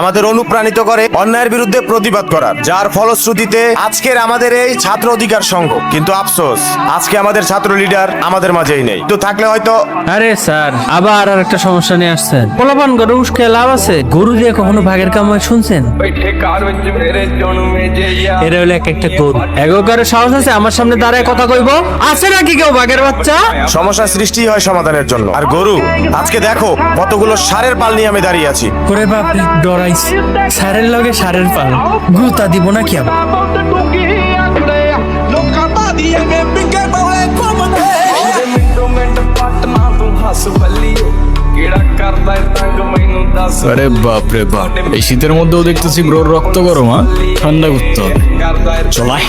আমাদের অনুপ্রাণিত করে অন্যায়ের বিরুদ্ধে প্রতিবাদ করার। যার ফলশ্রুতিতে আজকের আমাদের এই ছাত্র অধিকার সংঘ। কিন্তু আফসোস আজকে আমাদের ছাত্র লিডার আমাদের মাঝেই নেই। তো থাকলে হয়তো আরে স্যার আবার আর একটা সমস্যা নিয়ে আসছেন। পোলাপান গরু উস্কে লাভ আছে? গরু দিয়ে কখনো ভাগের কামায় শুনছেন? এরা হলো এক একটা গরু। এগো সাহস আছে? আমার সামনে দাঁড়ায় কথা কইব? আছে নাকি কেউ ভাগের বাচ্চা? সমস্যা সৃষ্টি হয় সমাধানের জন্য। আর গরু আজকে দেখো কতগুলো সারের পাল নিয়ে আমি দাঁড়িয়ে আছি। করে বাপ ডরা প্রাইস স্যারের লগে সারের পাল। গুতা দিব না কি আরে বাপ রে বাপ এই শীতের মধ্যেও দেখতেছি ব্রোর রক্ত গরম হ্যাঁ? ঠান্ডা করতে হবে। চলাই।